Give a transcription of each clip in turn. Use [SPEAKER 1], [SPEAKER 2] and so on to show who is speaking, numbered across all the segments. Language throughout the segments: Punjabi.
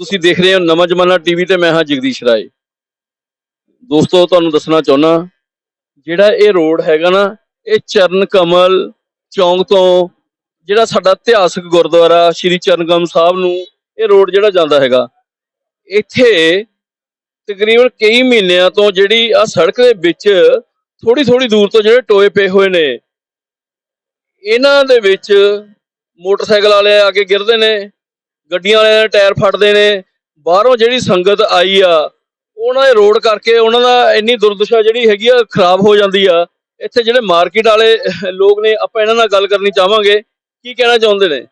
[SPEAKER 1] ਤੁਸੀਂ ਦੇਖ ਰਹੇ ਹੋ ਨਵਾਂ ਜਮਾਨਾ ਟੀਵੀ ਤੇ ਮੈਂ ਹਾਂ ਜਗਦੀਸ਼ ਰਾਏ। ਦੋਸਤੋ, ਤੁਹਾਨੂੰ ਦੱਸਣਾ ਚਾਹੁੰਦਾ ਜਿਹੜਾ ਇਹ ਰੋਡ ਹੈਗਾ ਨਾ, ਇਹ ਚਰਨ ਕਮਲ ਚੌਂਕ ਤੋਂ ਜਿਹੜਾ ਸਾਡਾ ਇਤਿਹਾਸਕ ਗੁਰਦੁਆਰਾ ਸ਼੍ਰੀ ਚਰਨਗਮ ਸਾਹਿਬ ਨੂੰ ਇਹ ਰੋਡ ਜਿਹੜਾ ਜਾਂਦਾ ਹੈਗਾ, ਇੱਥੇ ਤਕਰੀਬਨ ਕਈ ਮਹੀਨਿਆਂ ਤੋਂ ਜਿਹੜੀ ਆ ਸੜਕ ਦੇ ਵਿੱਚ ਥੋੜੀ ਥੋੜੀ ਦੂਰ ਤੋਂ ਜਿਹੜੇ ਟੋਏ ਪਏ ਹੋਏ ਨੇ, ਇਹਨਾਂ ਦੇ ਵਿੱਚ ਮੋਟਰਸਾਈਕਲ ਵਾਲੇ ਆ ਕੇ ਗਿਰਦੇ ਨੇ ਗੱਡੀਆਂ ਵਾਲਿਆਂ ਦੇ ਟਾਇਰ ਫਟਦੇ ਨੇ, ਬਾਹਰੋਂ ਜਿਹੜੀ ਸੰਗਤ ਆਈ ਆ, ਉਹਨਾਂ ਦੇ ਰੋਡ ਕਰਕੇ ਉਹਨਾਂ ਦਾ ਇੰਨੀ ਦੁਰਦਸ਼ਾ ਜਿਹੜੀ ਹੈਗੀ ਆ, ਖਰਾਬ ਹੋ ਜਾਂਦੀ ਆ। ਇੱਥੇ ਜਿਹੜੇ ਮਾਰਕੀਟ ਵਾਲੇ ਲੋਕ ਨੇ, ਆਪਾਂ ਇਹਨਾਂ ਨਾਲ ਗੱਲ ਕਰਨੀ ਚਾਹਾਂਗੇ। ਕੀ ਕਹਿਣਾ ਚਾਹੁੰਦੇ ਨੇ?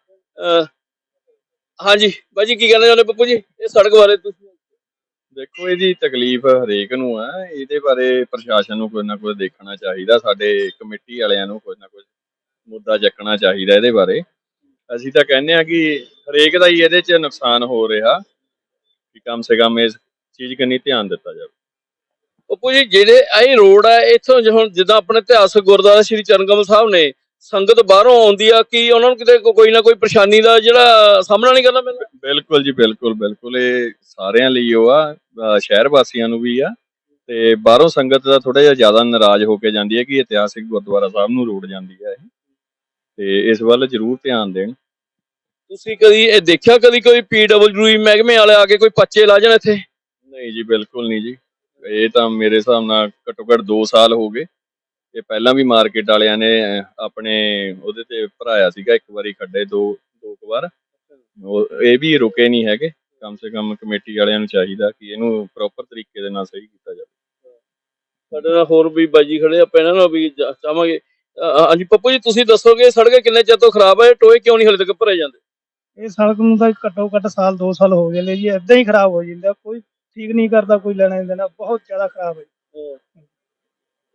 [SPEAKER 1] ਹਾਂਜੀ ਬਾਜੀ ਕੀ ਕਹਿਣਾ ਚਾਹੁੰਦੇ ਪੱਪੂ ਜੀ, ਇਹ ਸੜਕ ਬਾਰੇ ਤੁਸੀਂ?
[SPEAKER 2] ਦੇਖੋ, ਇਹਦੀ ਤਕਲੀਫ ਹਰੇਕ ਨੂੰ ਆ। ਇਹਦੇ ਬਾਰੇ ਪ੍ਰਸ਼ਾਸਨ ਨੂੰ ਕੁਝ ਨਾ ਕੁਝ ਦੇਖਣਾ ਚਾਹੀਦਾ, ਸਾਡੇ ਕਮੇਟੀ ਵਾਲਿਆਂ ਨੂੰ ਕੁਝ ਨਾ ਕੁਝ ਮੁੱਦਾ ਚੱਕਣਾ ਚਾਹੀਦਾ ਇਹਦੇ ਬਾਰੇ। ਅਸੀਂ ਤਾਂ ਕਹਿੰਦੇ ਆ ਕਿ ਹਰੇਕ ਦਾ ਹੀ ਇਹਦੇ 'ਚ ਨੁਕਸਾਨ ਹੋ ਰਿਹਾ ਕਿ ਕਮ ਸੇ ਕਮ ਇਸ ਚੀਜ਼ ਕੰਨੀ ਧਿਆਨ ਦਿੱਤਾ ਜਾਵੇ।
[SPEAKER 1] ਪੱਪੂ ਜੀ ਜਿਹੜੇ ਇਹ ਰੋਡ ਆ ਇੱਥੋਂ ਹੁਣ ਜਿੱਦਾਂ ਆਪਣੇ ਇਤਿਹਾਸਕ ਗੁਰਦੁਆਰਾ ਸ੍ਰੀ ਚਰਨਕਮਲ ਸਾਹਿਬ ਨੇ ਸੰਗਤ ਬਾਹਰੋਂ ਆਉਂਦੀ ਆ ਕੀ ਉਹਨਾਂ ਨੂੰ ਕਿਤੇ ਕੋਈ ਨਾ ਕੋਈ ਪਰੇਸ਼ਾਨੀ ਦਾ ਜਿਹੜਾ ਸਾਹਮਣਾ ਨਹੀਂ ਕਰਨਾ ਪੈਂਦਾ?
[SPEAKER 2] ਬਿਲਕੁਲ ਜੀ ਬਿਲਕੁਲ ਬਿਲਕੁਲ ਇਹ ਸਾਰਿਆਂ ਲਈ ਉਹ ਆ ਸ਼ਹਿਰ ਵਾਸੀਆਂ ਨੂੰ ਵੀ ਆ ਤੇ ਬਾਹਰੋਂ ਸੰਗਤ ਦਾ ਥੋੜਾ ਜਿਹਾ ਜ਼ਿਆਦਾ ਨਾਰਾਜ਼ ਹੋ ਕੇ ਜਾਂਦੀ ਹੈ ਕਿ ਇਤਿਹਾਸਿਕ ਗੁਰਦੁਆਰਾ ਸਾਹਿਬ ਨੂੰ ਰੋਡ ਜਾਂਦੀ ਹੈ ਇਹ। ਤੇ ਇਸ ਵੱਲ ਜ਼ਰੂਰ ਧਿਆਨ ਦੇਣ।
[SPEAKER 1] ਤੁਸੀਂ ਕਦੀ ਇਹ ਦੇਖਿਆ ਕਦੀ ਕੋਈ ਪੀਡਬਲਯੂ ਮਹਿਕਮੇ ਵਾਲੇ ਆ ਕੇ ਕੋਈ ਪੱਚੇ ਲਾ ਜਾਣ ਇੱਥੇ?
[SPEAKER 2] ਨਹੀਂ ਜੀ ਬਿਲਕੁਲ ਨਹੀਂ ਜੀ। ਇਹ ਤਾਂ ਮੇਰੇ ਹਿਸਾਬ ਨਾਲ ਘੱਟੋ ਘੱਟ 2 ਸਾਲ ਹੋ ਗਏ। ਇਹ ਪਹਿਲਾਂ ਵੀ ਮਾਰਕੀਟ ਵਾਲਿਆਂ ਨੇ ਆਪਣੇ ਉਹਦੇ ਤੇ ਭਰਾਇਆ ਸੀਗਾ ਇੱਕ ਵਾਰੀ ਖੱਡੇ ਦੋ ਦੋ ਕੁ ਵਾਰ। ਇਹ ਵੀ ਰੁਕੇ ਨਹੀਂ ਹੈਗੇ। ਕਮ ਸੇ ਕਮ ਕਮੇਟੀ ਵਾਲਿਆਂ ਨੂੰ ਚਾਹੀਦਾ ਕਿ ਇਹਨੂੰ ਪ੍ਰੋਪਰ ਤਰੀਕੇ ਦੇ ਨਾਲ ਸਹੀ ਕੀਤਾ ਜਾਵੇ।
[SPEAKER 1] ਸਾਡੇ ਨਾਲ ਹੋਰ ਵੀ ਬਾਜੀ ਖੜੇ ਆਪਾਂ ਇਹਨਾਂ ਨਾਲ ਵੀ ਚਾਹਾਂਗੇ। ਹਾਂਜੀ ਪੱਪੂ ਜੀ ਤੁਸੀਂ ਦੱਸੋਗੇ ਸੜਕ ਕਿੰਨੇ ਚਿਰ ਤੋਂ ਖਰਾਬ ਹੈ? ਟੋਏ ਕਿਉਂ ਨਹੀਂ ਹਲੇ ਤੱਕ ਭਰੇ ਜਾਂਦੇ?
[SPEAKER 3] ਇਹ ਸੜਕ ਨੂੰ ਤਾਂ ਘੱਟੋ ਘੱਟ ਸਾਲ 2 ਸਾਲ ਹੋ ਗਏ ਨੇ ਜੀ ਏਦਾਂ ਹੀ ਖਰਾਬ ਹੋ ਜਾਂਦਾ। ਕੋਈ ਠੀਕ ਨਹੀਂ ਕਰਦਾ ਕੋਈ ਲੈਣਾ ਨਹੀਂ ਦੇਣਾ ਬਹੁਤ ਜ਼ਿਆਦਾ ਖਰਾਬ ਹੈ।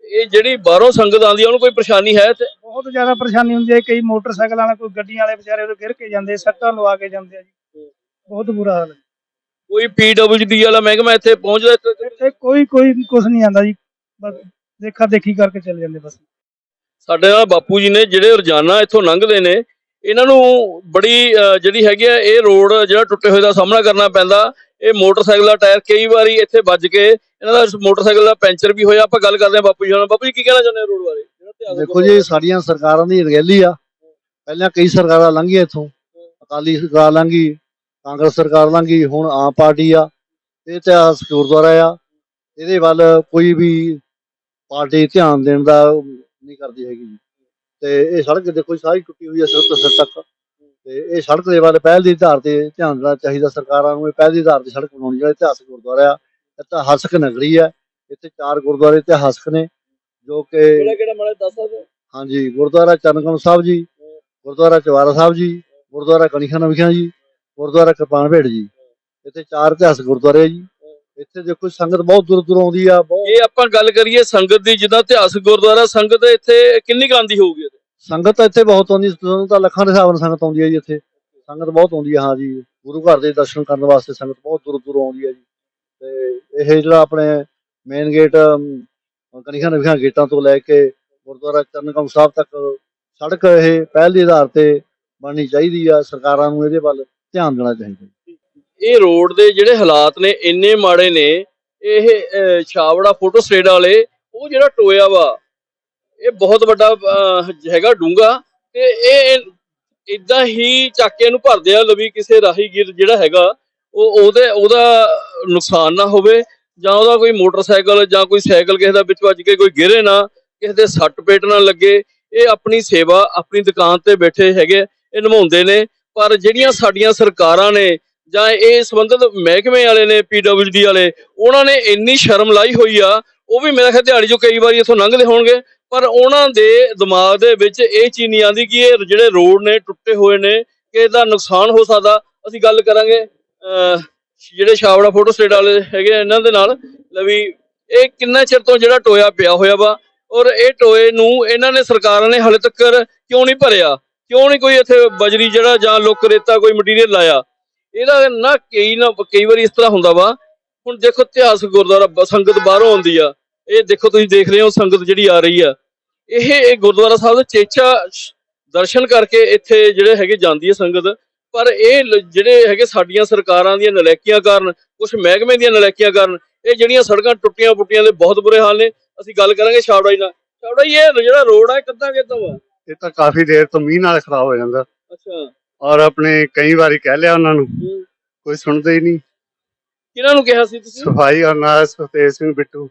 [SPEAKER 1] ਇਹ ਜਿਹੜੀ ਬਾਹਰੋਂ ਸੰਗਤ ਆਉਂਦੀ ਆ ਉਹਨੂੰ ਕੋਈ ਪਰੇਸ਼ਾਨੀ ਹੈ ਤੇ
[SPEAKER 3] ਬਹੁਤ ਜ਼ਿਆਦਾ ਪਰੇਸ਼ਾਨੀ ਹੁੰਦੀ ਹੈ ਕਈ ਮੋਟਰਸਾਈਕਲ ਵਾਲਾ ਕੋਈ ਗੱਡੀਆਂ ਵਾਲੇ ਵਿਚਾਰੇ ਉਹ ਗਿਰ ਕੇ ਜਾਂਦੇ ਸੱਟਾਂ ਲਵਾ ਕੇ ਜਾਂਦੇ ਆ ਜੀ। ਬਹੁਤ ਬੁਰਾ ਹਾਲ ਹੈ।
[SPEAKER 1] ਕੋਈ ਪੀਡਬਲਯੂ ਵਾਲਾ ਮਹਿਕਮਾ ਇੱਥੇ ਪਹੁੰਚਦਾ ਇੱਥੇ?
[SPEAKER 3] ਇੱਥੇ ਕੋਈ ਕੋਈ ਕੁਝ ਨਹੀਂ ਆਂਦਾ ਜੀ ਬਸ ਦੇਖਾ ਦੇਖੀ ਕਰਕੇ ਚਲੇ ਜਾਂਦੇ ਬਸ।
[SPEAKER 1] ਸਾਡੇ ਨਾਲ ਬਾਪੂ ਜੀ ਨੇ ਜਿਹੜੇ ਰੋਜ਼ਾਨਾ ਇੱਥੋਂ ਲੰਘਦੇ ਨੇ ਇਹਨਾਂ ਨੂੰ ਬੜੀ ਜਿਹੜੀ ਹੈਗੀ ਆ ਇਹ ਰੋਡ ਜਿਹੜਾ ਟੁੱਟੇ ਹੋਏ ਦਾ ਸਾਹਮਣਾ ਕਰਨਾ ਪੈਂਦਾ। ਇਹ ਮੋਟਰਸਾਈਕਲ ਦਾ ਟਾਇਰ ਕਈ ਵਾਰੀ ਇੱਥੇ ਵੱਜ ਕੇ ਇਹਨਾਂ ਦਾ ਮੋਟਰਸਾਈਕਲ ਦਾ ਪੈਂਚਰ ਵੀ ਹੋਇਆ। ਆਪਾਂ ਗੱਲ ਕਰਦੇ ਹਾਂ ਬਾਪੂ ਜੀ ਨਾਲ। ਬਾਪੂ ਜੀ ਕੀ ਕਹਿਣਾ ਚਾਹੁੰਦੇ ਹੋ ਰੋਡ ਬਾਰੇ?
[SPEAKER 4] ਦੇਖੋ ਜੀ ਸਾਡੀਆਂ ਸਰਕਾਰਾਂ ਦੀ ਰਗੈਲੀ ਆ। ਪਹਿਲਾਂ ਕਈ ਸਰਕਾਰਾਂ ਲੰਘੀਆਂ ਇੱਥੋਂ। ਅਕਾਲੀ ਸਰਕਾਰ ਲੰਘੀ ਕਾਂਗਰਸ ਸਰਕਾਰ ਲੰਘੀ ਹੁਣ ਆਮ ਪਾਰਟੀ ਆ। ਇਹ ਇਤਿਹਾਸ ਗੁਰਦੁਆਰਾ ਆ। ਇਹਦੇ ਵੱਲ ਕੋਈ ਵੀ ਪਾਰਟੀ ਧਿਆਨ ਦੇਣ ਦਾ ਨਹੀਂ ਕਰਦੀ ਹੈਗੀ ਜੀ। ਤੇ ਇਹ ਸੜਕ ਦੇਖੋ ਜੀ ਸਾਰੀ ਟੁੱਟੀ ਹੋਈ ਹੈ ਸਿਰ ਤੋਂ ਸਿਰ ਤੱਕ। ਤੇ ਇਹ ਸੜਕ ਦੇ ਵੱਲ ਪਹਿਲ ਦੀ ਆਧਾਰ ਤੇ ਧਿਆਨ ਦੇਣਾ ਚਾਹੀਦਾ ਸਰਕਾਰਾਂ ਨੂੰ। ਇਹ ਪਹਿਲ ਦੀ ਆਧਾਰ ਤੇ ਸੜਕ ਬਣਾਉਣੀ ਜਿਹੜਾ ਇਤਿਹਾਸਕ ਗੁਰਦੁਆਰਾ ਆ। ਇਤਿਹਾਸਕ ਨਗਰੀ ਆ ਇੱਥੇ ਚਾਰ ਗੁਰਦੁਆਰੇ ਇਤਿਹਾਸਕ ਨੇ ਜੋ ਕਿ
[SPEAKER 1] ਕਿਹੜਾ ਕਿਹੜਾ ਮਾੜਾ ਦੱਸ ਸਕਦੇ ਹੋ?
[SPEAKER 4] ਹਾਂਜੀ ਗੁਰਦੁਆਰਾ ਚਰਨਕਮ ਸਾਹਿਬ ਜੀ ਗੁਰਦੁਆਰਾ ਚਵਾਰਾ ਸਾਹਿਬ ਜੀ ਗੁਰਦੁਆਰਾ ਕਣੀਖਾਨ ਵਿਖਿਆ ਜੀ ਗੁਰਦੁਆਰਾ ਕਿਰਪਾਨ ਭੇੜ ਜੀ। ਇੱਥੇ ਚਾਰ ਇਤਿਹਾਸਕ ਗੁਰਦੁਆਰੇ ਆ ਜੀ। ਇੱਥੇ ਦੇਖੋ ਸੰਗਤ ਬਹੁਤ ਦੂਰ ਦੂਰ ਆਉਂਦੀ ਆ ਬਹੁਤ
[SPEAKER 1] ਜੇ ਆਪਾਂ ਗੱਲ ਕਰੀਏ ਸੰਗਤ ਦੀ ਜਿੱਦਾਂ ਇਤਿਹਾਸਕ ਗੁਰਦੁਆਰਾ ਸੰਗਤ ਇੱਥੇ ਕਿੰਨੀ ਕੁ ਆਉਂਦੀ ਹੋਊਗੀ?
[SPEAKER 4] ਸੰਗਤ ਤਾਂ ਇੱਥੇ ਬਹੁਤ ਆਉਂਦੀ ਤੁਹਾਨੂੰ ਤਾਂ ਲੱਖਾਂ ਦੇ ਹਿਸਾਬ ਨਾਲ ਸੰਗਤ ਆਉਂਦੀ ਹੈ ਜੀ ਇੱਥੇ। ਸੰਗਤ ਬਹੁਤ ਆਉਂਦੀ ਹੈ ਹਾਂ ਜੀ। ਗੁਰੂ ਘਰ ਦੇ ਦਰਸ਼ਨ ਕਰਨ ਵਾਸਤੇ ਸੰਗਤ ਬਹੁਤ ਦੂਰ ਦੂਰ ਆਉਂਦੀ ਹੈ ਜੀ। ਤੇ ਇਹ ਜਿਹੜਾ ਆਪਣੇ ਮੇਨ ਗੇਟ ਕਣੀਖਾਨ ਵਿਖਿਆ ਗੇਟਾਂ ਤੋਂ ਲੈ ਕੇ ਗੁਰਦੁਆਰਾ ਚਰਨਕਮ ਸਾਹਿਬ ਤੱਕ ਸੜਕ ਇਹ ਪਹਿਲ ਦੇ ਆਧਾਰ ਤੇ ਬਣਨੀ ਚਾਹੀਦੀ ਆ ਸਰਕਾਰਾਂ ਨੂੰ ਇਹਦੇ ਵੱਲ ਧਿਆਨ ਦੇਣਾ ਚਾਹੀਦਾ।
[SPEAKER 1] ਇਹ ਰੋਡ ਦੇ ਜਿਹੜੇ ਹਾਲਾਤ ਨੇ ਇੰਨੇ ਮਾੜੇ ਨੇ, ਇਹ ਛਾਵੜਾ ਫੋਟੋ ਸਟੇਟ ਵਾਲੇ, ਉਹ ਜਿਹੜਾ ਟੋਇਆ ਵਾ, ਇਹ ਬਹੁਤ ਵੱਡਾ ਹੈਗਾ ਡੂੰਗਾ ਤੇ ਇਹ ਇਦਾਂ ਹੀ ਚਾਕੇ ਨੂੰ ਭਰਦੇ ਆ ਲਵੀ ਕਿਸੇ ਰਾਹੀਗੀਰ ਜਿਹੜਾ ਹੈਗਾ, ਉਹ, ਉਹਦੇ, ਉਹਦਾ ਨੁਕਸਾਨ ਨਾ ਹੋਵੇ ਜਾਂ ਉਹਦਾ ਕੋਈ ਮੋਟਰਸਾਈਕਲ ਜਾਂ ਕੋਈ ਸਾਈਕਲ ਕਿਸੇ ਦਾ ਵਿੱਚ ਵੱਜ ਕੇ ਕੋਈ ਗਿਰੇ ਨਾ, ਕਿਸੇ ਦੇ ਸੱਟ ਪੇਟ ਨਾ ਲੱਗੇ, ਇਹ ਆਪਣੀ ਸੇਵਾ, ਆਪਣੀ ਦੁਕਾਨ ਤੇ ਬੈਠੇ ਹੈਗੇ, ਇਹ ਨਿਭਾਉਂਦੇ ਨੇ, ਪਰ ਜਿਹੜੀਆਂ ਸਾਡੀਆਂ ਸਰਕਾਰਾਂ ਨੇ ਜਾਂ ਇਹ ਸੰਬੰਧਿਤ ਮਹਿਕਮੇ ਵਾਲੇ ਨੇ ਪੀਡਬਲਯੂਡੀ ਵਾਲੇ, ਉਹਨਾਂ ਨੇ ਇੰਨੀ ਸ਼ਰਮ ਲਾਈ ਹੋਈ ਆ, ਉਹ ਵੀ ਮੇਰੇ ਖਿਆਲ ਦਿਹਾੜੀ ਚੋਂ ਕਈ ਵਾਰੀ ਇੱਥੋਂ ਲੰਘਦੇ ਹੋਣਗੇ, ਪਰ ਉਹਨਾਂ ਦੇ ਦਿਮਾਗ ਦੇ ਵਿੱਚ ਇਹ ਚੀਜ਼ ਨਹੀਂ ਆਉਂਦੀ ਕਿ ਇਹ ਜਿਹੜੇ ਰੋਡ ਨੇ, ਟੁੱਟੇ ਹੋਏ ਨੇ, ਕਿ ਇਹਦਾ ਨੁਕਸਾਨ ਹੋ ਸਕਦਾ। ਅਸੀਂ ਗੱਲ ਕਰਾਂਗੇ ਜਿਹੜੇ ਛਾਵੜਾ ਫੋਟੋ ਸਟੇਟ ਵਾਲੇ ਹੈਗੇ ਆ ਇਹਨਾਂ ਦੇ ਨਾਲ ਲਵੀ ਇਹ ਕਿੰਨਾ ਚਿਰ ਤੋਂ ਜਿਹੜਾ ਟੋਇਆ ਪਿਆ ਹੋਇਆ ਵਾ, ਔਰ ਇਹ ਟੋਏ ਨੂੰ ਇਹਨਾਂ ਨੇ ਸਰਕਾਰਾਂ ਨੇ ਹਾਲੇ ਤੱਕ ਕਿਉਂ ਨਹੀਂ ਭਰਿਆ? ਕਿਉਂ ਨਹੀਂ ਕੋਈ ਇੱਥੇ ਬਜਰੀ ਜਿਹੜਾ ਜਾਂ ਲੁੱਕ ਰੇਤਾ ਕੋਈ ਮਟੀਰੀਅਲ ਲਾਇਆ? ਇਹਦਾ ਨਾ ਕਈ ਨਾ ਕਈ ਵਾਰੀ ਇਸ ਤਰ੍ਹਾਂ ਹੁੰਦਾ ਵਾ। ਹੁਣ ਦੇਖੋ ਇਤਿਹਾਸ ਗੁਰਦੁਆਰਾ ਸੰਗਤ ਬਾਹਰੋਂ ਆਉਂਦੀ ਆ। ਇਹ ਦੇਖੋ ਤੁਸੀਂ ਦੇਖ ਰਹੇ ਹੋ ਸੰਗਤ ਜਿਹੜੀ ਆ ਰਹੀ ਆ। ਇਹ ਇਹ ਗੁਰਦੁਆਰਾ ਸਾਹਿਬ ਦਾ ਚੇਚਾ ਦਰਸ਼ਨ ਕਰਕੇ ਇੱਥੇ ਜਿਹੜੇ ਹੈਗੇ ਜਾਂਦੀ ਹੈ ਸੰਗਤ। ਪਰ ਇਹ ਜਿਹੜੇ ਹੈਗੇ ਸਾਡੀਆਂ ਸਰਕਾਰਾਂ ਦੀਆਂ ਨਲੈਕੀਆਂ ਕਾਰਨ ਕੁਝ ਮਹਿਕਮੇ ਦੀਆਂ ਨਲੈਕੀਆਂ ਕਾਰਨ ਇਹ ਜਿਹੜੀਆਂ ਸੜਕਾਂ ਟੁੱਟੀਆਂ ਫੁੱਟੀਆਂ ਦੇ ਬਹੁਤ ਬੁਰੇ ਹਾਲ ਨੇ। ਅਸੀਂ ਗੱਲ ਕਰਾਂਗੇ ਛਾਬੜਾ ਜੀ ਨਾਲ। ਛਾਬੜਾ ਜੀ ਇਹ ਜਿਹੜਾ ਰੋਡ ਹੈ ਕਿੱਦਾਂ ਕਿੱਦਾਂ ਵਾ?
[SPEAKER 5] ਇਹ ਤਾਂ ਕਾਫੀ ਦੇਰ ਤੋਂ ਮੀਂਹ ਨਾਲ ਖਰਾਬ ਹੋ ਜਾਂਦਾ।
[SPEAKER 1] ਅੱਛਾ।
[SPEAKER 5] ਔਰ ਆਪਣੇ ਕਈ ਵਾਰੀ ਕਹਿ ਲਿਆ ਉਹਨਾਂ ਨੂੰ। ਕੋਈ ਸੁਣਦਾ ਹੀ ਨਹੀਂ।
[SPEAKER 1] ਕਿਹਨਾਂ ਨੂੰ ਕਿਹਾ ਸੀ ਤੁਸੀਂ?
[SPEAKER 5] ਸਫ਼ਾਈ ਔਰ ਨਾਲ ਸੁਖਤੇਜ ਸਿੰਘ ਬਿੱਟੂ।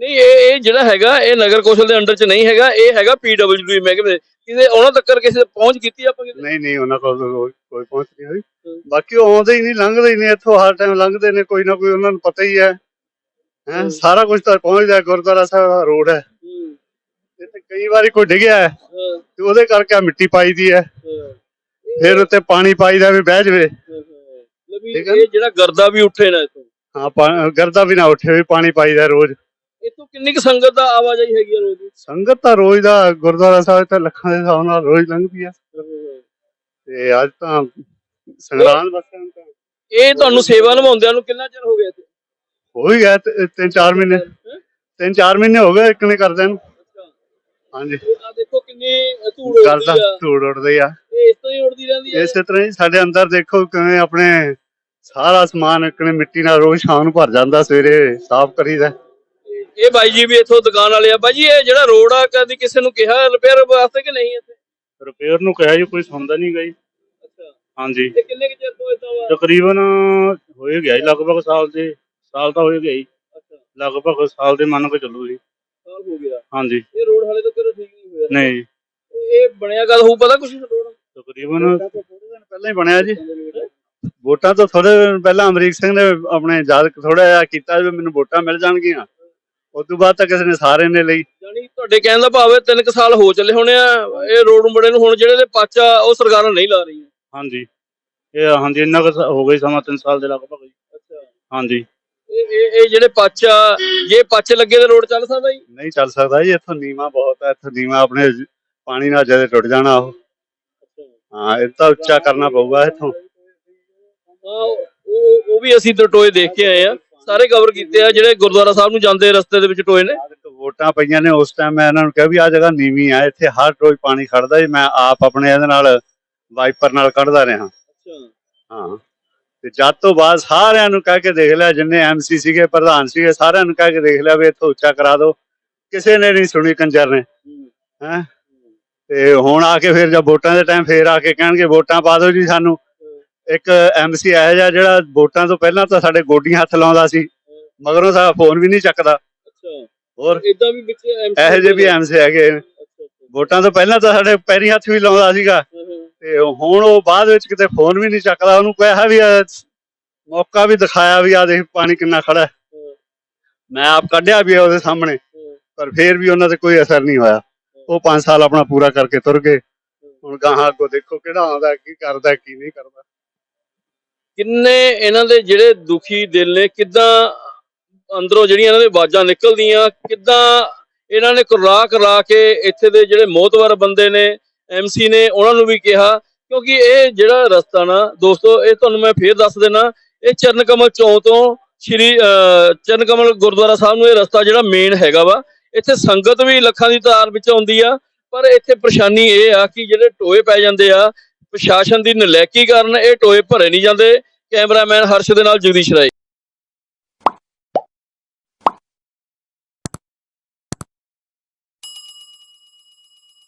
[SPEAKER 1] ਨਹੀਂ ਇਹ ਇਹ ਜਿਹੜਾ ਹੈਗਾ ਇਹ ਨਗਰ ਕੌਸ਼ਲ ਦੇ ਅੰਡਰ ਚ ਨਹੀਂ ਹੈਗਾ ਇਹ ਹੈਗਾ ਪੀਡਬਲਯੂਡੀ ਮਹਿਕਮੇ ਦੇ। ਕਿਸੇ ਉਹਨਾਂ ਤੱਕ ਕਿਸੇ ਪਹੁੰਚ ਕੀਤੀ ਆਪਾਂ ਕਿਤੇ?
[SPEAKER 5] ਨਹੀਂ ਨਹੀਂ ਉਹਨਾਂ ਕੋਲ ਕੋਈ ਪਹੁੰਚ ਨਹੀਂ ਹੋਈ। ਬਾਕੀ ਉਹ ਆਉਂਦੇ ਹੀ ਨਹੀਂ ਲੰਘਦੇ ਹੀ ਨਹੀਂ ਇੱਥੋਂ ਹਰ ਟਾਈਮ ਲੰਘਦੇ ਨੇ ਕੋਈ ਨਾ ਕੋਈ ਉਹਨਾਂ ਨੂੰ ਪਤਾ ਹੀ ਹੈ। ਹੈ। ਸਾਰਾ ਕੁਝ ਤਾਂ ਪਹੁੰਚਦਾ ਗੁਰਦੁਆਰਾ ਸਾਹਿਬ ਦਾ ਰੋਡ ਹੈ। ਤੇ ਕਈ ਵਾਰੀ ਕੋਈ ਡਿੱਗਿਆ ਹੈ ਤੇ ਉਹਦੇ ਕਰਕੇ ਮਿੱਟੀ ਪਾਈ ਦੀ ਹਾਂ। ਫਿਰ ਉੱਤੇ ਪਾਣੀ ਪਾਈਦਾ ਵੀ ਬਹਿ ਜਵੇ।
[SPEAKER 1] ਲਵੀ
[SPEAKER 5] ਠੀਕ ਹੈ
[SPEAKER 1] ਇਹ ਜਿਹੜਾ ਗਰਦਾ ਵੀ ਉੱਠੇ ਨਾ ਇਥੋਂ।
[SPEAKER 5] ਹਾਂ ਪਾ- ਗਰਦਾ ਵੀ ਨਾ ਉੱਠੇ ਵੀ ਪਾਣੀ ਪਾਈਦਾ ਰੋਜ਼।
[SPEAKER 1] ਇਥੋਂ ਕਿੰਨੀ ਕੁ ਸੰਗਤ ਦਾ ਆਵਾਜਾਈ ਹੈਗੀ ਆ ਰੋਜ਼ ਦੀ?
[SPEAKER 5] ਸੰਗਤ ਤਾਂ ਰੋਜ਼ ਦਾ ਗੁਰਦੁਆਰਾ ਸਾਹਿਬ ਤੇ ਲੱਖਾਂ ਦੇ ਹਿਸਾਬ ਨਾਲ ਰੋਜ਼ ਲੰਘਦੀ ਆ। ਤੇ ਅੱਜ ਤਾਂ ਸੰਗਰਾਂਦ ਬਸਾਂ ਤਾਂ।
[SPEAKER 1] ਇਹ ਤੁਹਾਨੂੰ ਸੇਵਾ ਨਿਭਾਉਂਦਿਆਂ ਨੂੰ ਕਿੰਨਾ ਚਿਰ ਹੋ ਗਿਆ ਇੱਥੇ?
[SPEAKER 5] ਹੋ ਹੀ ਗਿਆ ਤੇ- ਤਿੰਨ ਚਾਰ ਮਹੀਨੇ।
[SPEAKER 1] ਹੈਂ?
[SPEAKER 5] ਤਿੰਨ ਚਾਰ ਮਹੀਨੇ ਹੋ ਗਏ ਇੱਕ ਨੇ ਕਰਦੇ ਨੂੰ।
[SPEAKER 1] ਅੱਛਾ।
[SPEAKER 5] ਹਾਂਜੀ।
[SPEAKER 1] ਆ ਦੇਖੋ ਕਿੰਨੀ ਧੂੜ ਉੱਡਦੀ ਆ।
[SPEAKER 5] ਧੂੜ ਉੱਡਦੀ ਆ।
[SPEAKER 1] ਇਹ ਇਸ ਤੋਂ ਹੀ ਉੱਡਦੀ ਰਹਿੰਦੀ ਹੈ
[SPEAKER 5] ਇਸੇ ਤਰ੍ਹਾਂ ਹੀ ਸਾਡੇ ਅੰਦਰ ਦੇਖੋ ਕਿਵੇਂ ਆਪਣੇ ਸਾਰਾ ਸਮਾਨ ਇਕਨੇ ਮਿੱਟੀ ਨਾਲ ਰੋਜ਼ ਸ਼ਾਮ ਨੂੰ ਭਰ ਜਾਂਦਾ ਸਵੇਰੇ ਸਾਫ਼ ਕਰੀਦਾ
[SPEAKER 1] ਇਹ ਬਾਈ ਜੀ ਵੀ ਇੱਥੋਂ ਦੁਕਾਨ ਵਾਲੇ ਆ। ਬਾਈ ਜੀ ਇਹ ਜਿਹੜਾ ਰੋਡ ਆ ਕਦੀ ਕਿਸੇ ਨੂੰ ਕਿਹਾ ਰਿਪੇਅਰ ਵਾਸਤੇ ਕਿ ਨਹੀਂ ਇੱਥੇ?
[SPEAKER 5] ਰਿਪੇਅਰ ਨੂੰ ਕਿਹਾ ਜੀ ਕੋਈ ਸੁਣਦਾ ਨਹੀਂ ਗਈ।
[SPEAKER 1] ਅੱਛਾ।
[SPEAKER 5] ਹਾਂਜੀ।
[SPEAKER 1] ਤੇ ਕਿੰਨੇ ਕੁ ਚਿਰ ਤੋਂ ਇਦਾਂ ਵਾ?
[SPEAKER 5] ਤਕਰੀਬਨ ਹੋਏ ਗਿਆ ਜੀ ਲਗਭਗ ਸਾਲ ਦੇ ਸਾਲ ਤਾਂ ਹੋਏ ਗਿਆ ਜੀ।
[SPEAKER 1] ਅੱਛਾ।
[SPEAKER 5] ਲਗਭਗ ਸਾਲ ਦੇ ਮੰਨ ਕੇ ਚੱਲੂ ਜੀ।
[SPEAKER 1] ਸਾਲ ਹੋ ਗਿਆ।
[SPEAKER 5] ਹਾਂਜੀ।
[SPEAKER 1] ਇਹ ਰੋਡ ਹਾਲੇ ਤੱਕ ਠੀਕ ਨਹੀਂ ਹੋਇਆ।
[SPEAKER 5] ਨਹੀਂ।
[SPEAKER 1] ਇਹ ਬਣਿਆ ਕਦ ਹੋਊ ਪਤਾ
[SPEAKER 5] ਤਕਰੀਬਨ ਪਹਿਲਾਂ ਹੀ ਬਣਿਆ ਜੀ। ਵੋਟਾਂ ਤੋਂ ਥੋੜੇ ਦਿਨ ਪਹਿਲਾਂ ਅਮਰੀਕ ਸਿੰਘ ਨੇ ਆਪਣੇ ਜਦ ਥੋੜਾ ਜਿਹਾ ਕੀਤਾ ਵੀ ਮੈਨੂੰ ਵੋਟਾਂ ਮਿਲ ਜਾਣਗੀਆਂ। ਉਸ ਤੋਂ ਬਾਅਦ ਤਾਂ ਕਿਸੇ ਨੇ ਸਾਰੇ ਨੇ ਲਈ।
[SPEAKER 1] ਜਾਨੀ ਤੁਹਾਡੇ ਕਹਿਣ ਦਾ ਭਾਵ ਹੈ ਤਿੰਨ ਕੁ ਸਾਲ ਹੋ ਚੱਲੇ ਹੋਣੇ ਆ ਇਹ ਰੋਡ ਬੜੇ ਨੂੰ ਹੁਣ ਜਿਹੜੇ ਦੇ ਪਾਚਾ ਉਹ ਸਰਕਾਰਾਂ ਨਹੀਂ ਲਾ ਰਹੀਆਂ।
[SPEAKER 5] ਹਾਂਜੀ। ਇਹ ਹਾਂਜੀ ਇੰਨਾ ਹੋ ਗਈ ਸਮਾਂ 3 ਸਾਲ ਦੇ ਲਗਭਗ
[SPEAKER 1] ਅੱਛਾ।
[SPEAKER 5] ਹਾਂਜੀ।
[SPEAKER 1] ਇਹ ਇਹ ਇਹ ਜਿਹੜੇ ਪਾਚਾ ਜੇ ਪਾਚੇ ਲੱਗੇ ਤੇ ਰੋਡ ਚੱਲ ਸਕਦਾ ਜੀ?
[SPEAKER 5] ਨਹੀਂ ਚੱਲ ਸਕਦਾ ਜੀ ਇੱਥੋਂ ਨੀਵਾ ਬਹੁਤ ਹੈ ਇੱਥੋਂ ਨੀਵਾ ਆਪਣੇ ਪਾਣੀ ਨਾਲ ਜਦੇ ਟੁੱਟ ਜਾਣਾ ਉਹ। ਹਾਂ ਇਹ ਤਾਂ ਉੱਚਾ ਕਰਨਾ ਪਊਗਾ ਇੱਥੋਂ।
[SPEAKER 1] ਉਹ ਉਹ ਵੀ ਅਸੀਂ ਤੇ ਟੋਏ ਦੇਖ ਕੇ ਆਏ ਆ। ਸਾਰੇ ਕਵਰ ਕੀਤੇ ਆ ਜਿਹੜੇ ਗੁਰਦੁਆਰਾ ਸਾਹਿਬ ਨੂੰ ਜਾਂਦੇ ਰਸਤੇ ਦੇ ਵਿੱਚ ਟੋਏ ਨੇ।
[SPEAKER 5] ਵੋਟਾਂ ਪਈਆਂ ਨੇ ਉਸ ਟਾਈਮ ਮੈਂ ਇਹਨਾਂ ਨੂੰ ਕਿਹਾ ਵੀ ਆ ਜਗ੍ਹਾ ਨੀਵੀਂ ਆ ਇੱਥੇ ਹਰ ਰੋਜ਼ ਪਾਣੀ ਖੜਦਾ ਜੀ ਮੈਂ ਆਪ ਆਪਣੇ ਇਹਦੇ ਨਾਲ ਵਾਈਪਰ ਨਾਲ ਕੱਢਦਾ ਰਿਹਾ। ਹਾਂ। ਤੇ ਜਦ ਤੋਂ ਬਾਅਦ ਸਾਰਿਆਂ ਨੂੰ ਕਹਿ ਕੇ ਦੇਖ ਲਿਆ ਜਿੰਨੇ ਐਮਸੀ ਸੀਗੇ ਪ੍ਰਧਾਨ ਸੀਗੇ ਸਾਰਿਆਂ ਨੂੰ ਕਹਿ ਕੇ ਦੇਖ ਲਿਆ ਵੀ ਇੱਥੋਂ ਉੱਚਾ ਕਰਾ ਦਿਓ। ਕਿਸੇ ਨੇ ਨਹੀਂ ਸੁਣੀ ਕੰਜਰ ਨੇ। ਹੈ? ਤੇ ਹੁਣ ਆ ਕੇ ਫਿਰ ਜਦ ਵੋਟਾਂ ਦੇ ਟਾਈਮ ਫੇਰ ਆ ਕੇ ਕਹਿਣਗੇ ਵੋਟਾਂ ਪਾ ਦਿਓ ਜੀ ਸਾਨੂੰ। ਇੱਕ ਐਮਸੀ ਇਹੋ ਜਿਹਾ ਜਿਹੜਾ ਵੋਟਾਂ ਤੋਂ ਪਹਿਲਾਂ ਤਾਂ ਸਾਡੇ ਗੋਡੀਆਂ ਹੱਥ ਲਾਉਂਦਾ ਸੀ ਮਗਰੋਂ ਸਾਡਾ ਫੋਨ ਵੀ ਨਹੀਂ ਚੱਕਦਾ।
[SPEAKER 1] ਅੱਛਾ।
[SPEAKER 5] ਹੋਰ?
[SPEAKER 1] ਇਦਾਂ ਵੀ ਵਿੱਚ MC
[SPEAKER 5] ਇਹੋ ਜਿਹੇ ਵੀ ਐਮਸੀ ਹੈਗੇ। ਵੋਟਾਂ ਤੋਂ ਪਹਿਲਾਂ ਤਾਂ ਸਾਡੇ ਪੈਰੀ ਹੱਥ ਵੀ ਲਾਉਂਦਾ ਸੀਗਾ। ਤੇ ਹੁਣ ਉਹ ਬਾਅਦ ਵਿੱਚ ਕਿਤੇ ਫੋਨ ਵੀ ਨਹੀਂ ਚੱਕਦਾ ਉਹਨੂੰ ਕਿਹਾ ਵੀ ਮੌਕਾ ਵੀ ਦਿਖਾਇਆ ਵੀ ਆ ਦੇਖ ਪਾਣੀ ਕਿੰਨਾ ਖੜਾ। ਮੈਂ ਆਪ ਕੱਢਿਆ ਵੀ ਉਹਦੇ ਸਾਹਮਣੇ ਪਰ ਫੇਰ ਵੀ ਉਹਨਾਂ ਤੇ ਕੋਈ ਅਸਰ ਨਹੀਂ ਹੋਇਆ। ਉਹ 5 ਸਾਲ ਆਪਣਾ ਪੂਰਾ ਕਰਕੇ ਤੁਰ ਗਏ। ਹੁਣ ਗਾਹਾਂ ਅੱਗੋਂ ਦੇਖੋ ਕਿਹੜਾ ਆਉਂਦਾ ਕੀ ਕਰਦਾ ਕੀ ਨਹੀਂ ਕਰਦਾ।
[SPEAKER 1] ਕਿੰਨੇ ਇਹਨਾਂ ਦੇ ਜਿਹੜੇ ਦੁਖੀ ਦਿਲ ਨੇ ਕਿਦਾਂ ਅੰਦਰੋਂ ਜਿਹੜੀਆਂ ਇਹਨਾਂ ਦੇ ਆਵਾਜ਼ਾਂ ਨਿਕਲਦੀਆਂ ਕਿਦਾਂ ਇਹਨਾਂ ਨੇ ਕੁਰਾ ਕਰਾ ਕੇ ਇੱਥੇ ਦੇ ਜਿਹੜੇ ਮੋਤਵਰ ਬੰਦੇ ਨੇ ਐਮਸੀ ਨੇ ਉਹਨਾਂ ਨੂੰ ਵੀ ਕਿਹਾ ਕਿਉਂਕਿ ਇਹ ਜਿਹੜਾ ਰਸਤਾ ਨਾ ਦੋਸਤੋ ਇਹ ਤੁਹਾਨੂੰ ਮੈਂ ਫੇਰ ਦੱਸ ਦੇਣਾ ਇਹ ਚਰਨ ਕਮਲ ਚੌਂਕ ਤੋਂ ਸ਼੍ਰੀ ਅਹ, ਚਰਨ ਕਮਲ ਗੁਰਦੁਆਰਾ ਸਾਹਿਬ ਨੂੰ ਇਹ ਰਸਤਾ ਜਿਹੜਾ ਮੇਨ ਹੈਗਾ ਵਾ ਇੱਥੇ ਸੰਗਤ ਵੀ ਲੱਖਾਂ ਦੀ ਤਾਰ ਵਿੱਚ ਆਉਂਦੀ ਆ, ਪਰ ਇੱਥੇ ਪਰੇਸ਼ਾਨੀ ਇਹ ਆ ਕਿ ਜਿਹੜੇ ਟੋਏ ਪੈ ਜਾਂਦੇ ਆ, ਪ੍ਰਸ਼ਾਸਨ ਦੀ ਨਲੈਕੀ ਕਾਰਨ ਇਹ ਟੋਏ ਭਰੇ ਨਹੀਂ ਜਾਂਦੇ। ਕੈਮਰਾਮੈਨ ਹਰਸ਼ ਦੇ ਨਾਲ ਜਗਦੀਸ਼ ਰਾਏ।